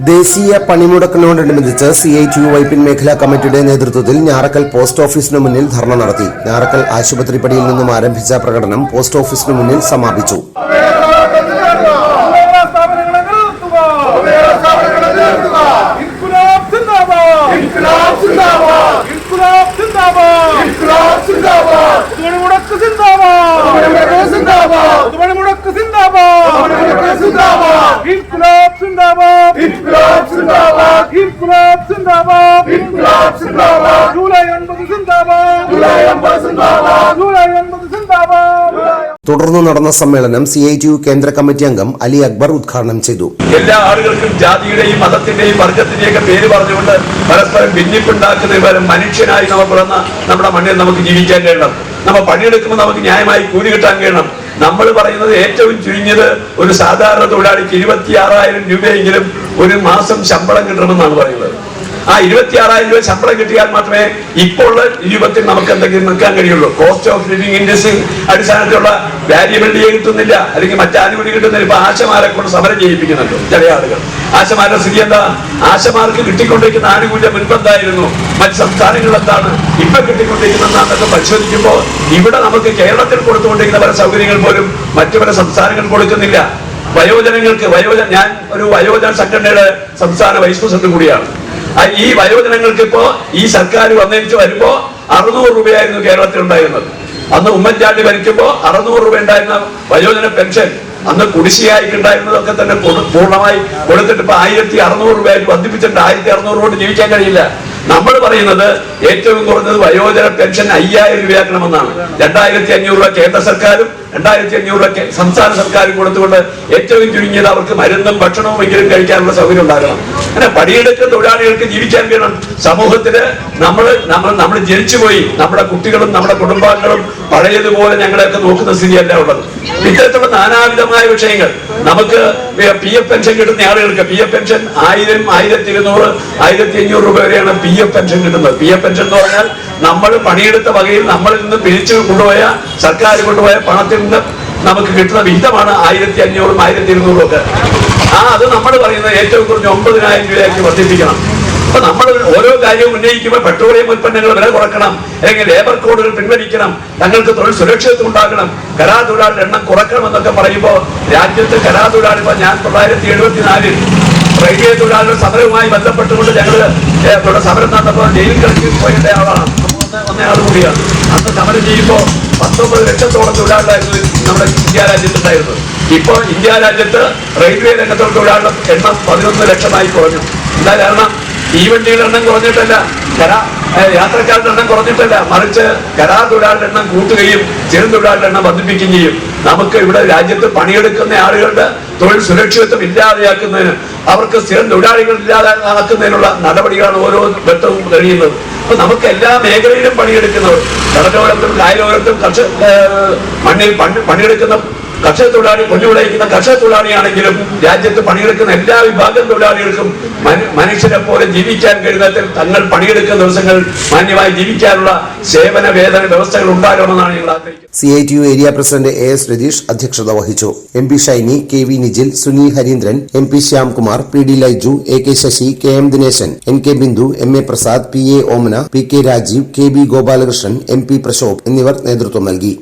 ദേശീയ പണിമുടക്കിനോടനുബന്ധിച്ച് C I T U Vypin മേഖലാ കമ്മിറ്റിയുടെ നേതൃത്വത്തിൽ ഞാറക്കൽ പോസ്റ്റ് ഓഫീസിനു മുന്നിൽ ധർണ നടത്തി. ഞാറക്കൽ ആശുപത്രിപ്പടിയിൽ നിന്നും ആരംഭിച്ച പ്രകടനം പോസ്റ്റ് ഓഫീസിനു മുന്നിൽ സമാപിച്ചു സ്ഥാപനങ്ങളെ നിർത്തുക ഇൻകുലാബ് സിന്ദാബാദ് ഇൻകുലാബ് സിന്ദാബാദ് ഇൻകുലാബ് സിന്ദാബാദ് മുടക്ക് സിന്ദാബാദ് മുടക്ക് സിന്ദാബാദ് സിന്ദാബാദ് ഇൻകുലാബ് സിന്ദാബാദ്. ഇൻകുലാബ് സിന്ദാബാദ്. ഇൻകുലാബ് സിന്ദാബാദ്. ജൂലൈ ഒൻപത് സിന്ദാബാദ്. ജൂലൈ ഒൻപത് സിന്ദാബാദ്. ജൂലൈ ഒൻപത് സിന്ദാബാദ്. തുടർന്ന് നടന്ന സമ്മേളനം സി ഐ ടി യു കേന്ദ്ര കമ്മിറ്റി അംഗം അലി അക്ബർ ഉദ്ഘാടനം ചെയ്തു. എല്ലാ ആളുകൾക്കും ജാതിയുടെയും മതത്തിന്റെയും വർഗത്തിന്റെയും ഒക്കെ പേര് പറഞ്ഞുകൊണ്ട് പരസ്പരം ഭിന്നിപ്പുണ്ടാക്കുന്ന പകരം മനുഷ്യനായി നമ്മൾ പിറന്ന നമ്മുടെ മണ്ണിൽ നമുക്ക് ജീവിക്കാൻ കഴിയണം. നമ്മൾ പണിയെടുക്കുമ്പോൾ നമുക്ക് ന്യായമായി കൂലി കിട്ടാൻ കഴിയണം. നമ്മൾ പറയുന്നത് ഏറ്റവും ചുരുങ്ങിയത് ഒരു സാധാരണ തൊഴിലാളിക്ക് ഇരുപത്തി ആറായിരം രൂപയെങ്കിലും ഒരു മാസം ശമ്പളം കിട്ടണമെന്നാണ് പറയുന്നത്. ആ ഇരുപത്തി ആറായിരം രൂപ ശമ്പളം കിട്ടിയാൽ മാത്രമേ ഇപ്പോൾ ഉള്ള രൂപത്തിൽ നമുക്ക് എന്തെങ്കിലും നിൽക്കാൻ കഴിയുള്ളൂ. കോസ്റ്റ് ഓഫ് ലിവിംഗ് ഇൻഡസ്ട്രി അടിസ്ഥാനത്തിലുള്ള വാരിയബിലിറ്റി കിട്ടുന്നില്ല. അല്ലെങ്കിൽ മറ്റാനുകൂടി കിട്ടുന്നില്ല. ഇപ്പൊ ആശമാരെ കൊണ്ട് സമരം ചെയ്യിപ്പിക്കുന്നുണ്ട് ചില ആളുകൾ. ആശമാരുടെ സ്ഥിതി എന്താ? ആശമാർക്ക് കിട്ടിക്കൊണ്ടിരിക്കുന്ന ആനുകൂല്യം മുൻപെന്തായിരുന്നു മറ്റ് സംസ്ഥാനങ്ങൾ എന്താണ് ഇപ്പൊ കിട്ടിക്കൊണ്ടിരിക്കുന്നതെന്നൊക്കെ പരിശോധിക്കുമ്പോൾ ഇവിടെ നമുക്ക് കേരളത്തിൽ കൊടുത്തുകൊണ്ടിരിക്കുന്ന പല സൗകര്യങ്ങൾ പോലും മറ്റു പല സംസ്ഥാനങ്ങൾ കൊടുക്കുന്നില്ല. വയോജനങ്ങൾക്ക് വയോജന ഞാൻ ഒരു വയോജന സംഘടനയുടെ സംസ്ഥാന വൈസ് പ്രസിഡന്റ് കൂടിയാണ്. ഈ വയോജനങ്ങൾക്ക് ഇപ്പോ ഈ സർക്കാർ വന്നിട്ട് വരുമ്പോ അറുന്നൂറ് രൂപയായിരുന്നു കേരളത്തിൽ ഉണ്ടായിരുന്നത്. അന്ന് ഉമ്മൻചാണ്ടി ഭരിക്കുമ്പോ അറുന്നൂറ് രൂപ ഉണ്ടായിരുന്ന വയോജന പെൻഷൻ അന്ന് കുടിശ്ശിയായിട്ട് ഉണ്ടായിരുന്നതൊക്കെ തന്നെ പൂർണമായി കൊടുത്തിട്ട് ഇപ്പൊ ആയിരത്തി അറുന്നൂറ് രൂപയായിട്ട് വർദ്ധിപ്പിച്ചിട്ട് ആയിരത്തി അറുന്നൂറ് കൊണ്ട് ജീവിക്കാൻ കഴിയില്ല. നമ്മൾ പറയുന്നത് ഏറ്റവും കുറഞ്ഞത് വയോജന പെൻഷൻ അയ്യായിരം രൂപയാക്കണമെന്നാണ്. രണ്ടായിരത്തി അഞ്ഞൂറ് രൂപ കേന്ദ്ര സർക്കാരും രണ്ടായിരത്തി അഞ്ഞൂറൊക്കെ സംസ്ഥാന സർക്കാർ കൊടുത്തുകൊണ്ട് ഏറ്റവും ചുരുങ്ങിയത് അവർക്ക് മരുന്നും ഭക്ഷണവും എങ്കിലും കഴിക്കാനുള്ള സൗകര്യം ഉണ്ടാകണം. അങ്ങനെ പണിയെടുക്കുന്ന തൊഴിലാളികൾക്ക് ജീവിക്കാൻ വേണം. സമൂഹത്തിൽ നമ്മൾ നമ്മൾ നമ്മൾ ജനിച്ചുപോയി. നമ്മുടെ കുട്ടികളും നമ്മുടെ കുടുംബാംഗങ്ങളും പഴയതുപോലെ ഞങ്ങളെയൊക്കെ നോക്കുന്ന സ്ഥിതിയല്ല ഉള്ളത്. ഇത്തരത്തിലുള്ള നാനാവിധമായ വിഷയങ്ങൾ നമുക്ക് പി എഫ് പെൻഷൻ കിട്ടുന്ന ആളുകൾക്ക് പി എഫ് പെൻഷൻ ആയിരം ആയിരത്തി ഇരുന്നൂറ് ആയിരത്തി അഞ്ഞൂറ് രൂപ വരെയാണ് പി എഫ് പെൻഷൻ കിട്ടുന്നത്. പി എഫ് പെൻഷൻ എന്ന് പറഞ്ഞാൽ നമ്മൾ പണിയെടുത്ത വകയിൽ നമ്മളിൽ നിന്ന് പിരിച്ചു കൊണ്ടുപോയ സർക്കാർ കൊണ്ടുപോയ പണത്തിൽ നിന്ന് നമുക്ക് കിട്ടുന്ന വിഹിതമാണ് ആയിരത്തി അഞ്ഞൂറും ആയിരത്തി ഇരുന്നൂറും ഒക്കെ. ആ അത് നമ്മൾ പറയുന്നത് ഏറ്റവും കുറഞ്ഞ ഒമ്പതിനായിരം രൂപയാക്കി വർദ്ധിപ്പിക്കണം. അപ്പൊ നമ്മൾ ഓരോ കാര്യവും ഉന്നയിക്കുമ്പോൾ പെട്രോളിയം ഉൽപ്പന്നങ്ങൾ വില കുറക്കണം അല്ലെങ്കിൽ ലേബർ കോഡുകൾ പിൻവലിക്കണം തങ്ങൾക്ക് തൊഴിൽ സുരക്ഷിതത്വം ഉണ്ടാക്കണം കരാർ തൊഴിലാളിയുടെ എണ്ണം കുറക്കണം എന്നൊക്കെ പറയുമ്പോൾ രാജ്യത്ത് കരാർ തൊഴിലാളി ഇപ്പൊ ഞാൻ തൊള്ളായിരത്തി എഴുപത്തിനാലിൽ റെയിൽവേ തൊഴിലാളികൾ സമരവുമായി ബന്ധപ്പെട്ടുകൊണ്ട് ഞങ്ങൾ സമരം നടന്നപ്പോൾ ജയിലിൽ കളിച്ച് പോയിട്ട ആളാണ് വന്ന ആൾ കൂടിയാണ് അന്ന് സമരം ചെയ്യുമ്പോൾ പത്തൊമ്പത് ലക്ഷത്തോളം തൊഴിലാളികളായിരുന്നു നമ്മുടെ ഇന്ത്യ രാജ്യത്തുണ്ടായിരുന്നത് ഇപ്പോൾ ഇന്ത്യ രാജ്യത്ത് റെയിൽവേ രംഗത്തുള്ള തൊഴിലാളികളുടെ എണ്ണം പതിനൊന്ന് ലക്ഷമായി കുറഞ്ഞു. എന്താ കാരണം? തീവണ്ടിയുടെ എണ്ണം കുറഞ്ഞിട്ടല്ല. കരാ യാത്രക്കാരുടെ എണ്ണം കുറഞ്ഞിട്ടല്ല. മറിച്ച് കരാർ തൊഴിലാളിയുടെ എണ്ണം കൂട്ടുകയും ചെറു തൊഴിലാളികളുടെ എണ്ണം വർദ്ധിപ്പിക്കുകയും ചെയ്യും. നമുക്ക് ഇവിടെ രാജ്യത്ത് പണിയെടുക്കുന്ന ആളുകളുടെ തൊഴിൽ സുരക്ഷിതത്വം ഇല്ലാതെയാക്കുന്നതിന് അവർക്ക് സ്ഥിരം തൊഴിലാളികൾ ഇല്ലാതാക്കുന്നതിനുള്ള നടപടികളാണ് ഓരോ ഘട്ടവും കഴിയുന്നത് അപ്പൊ നമുക്ക് എല്ലാ മേഖലയിലും പണിയെടുക്കുന്നവർ കടലോരത്തും കായലോരത്തും കർഷക മണ്ണിൽ പണി- പണിയെടുക്കുന്ന കർഷക തൊഴിലാളി കൊല്ലുവിളയിക്കുന്ന കർഷക തൊഴിലാളിയാണെങ്കിലും രാജ്യത്ത് പണിയെടുക്കുന്ന എല്ലാ വിഭാഗം തൊഴിലാളികൾക്കും മനു- മനുഷ്യരെ പോലെ ജീവിക്കാൻ കഴിയുന്നതിൽ തങ്ങൾ പണിയെടുക്കുന്ന ദിവസങ്ങൾ മാന്യമായി ജീവിക്കാനുള്ള സേവന വേതന വ്യവസ്ഥകൾ ഉണ്ടാകണമെന്നാണ് ഞങ്ങൾ ആഗ്രഹിക്കുന്നത്. C I T U area president A S Ratheesh അധ്യക്ഷത വഹിച്ചു. M P Shiny K V Nijil Sunil Hareendran M P Shyamkumar P D Laiju A K Sasi K M Dineshan N K Bindu M A Prasad P A Omana P K Rajeev K B Gopalakrishnan M P Prashobh എന്നിവർ നേതൃത്വം നൽകി.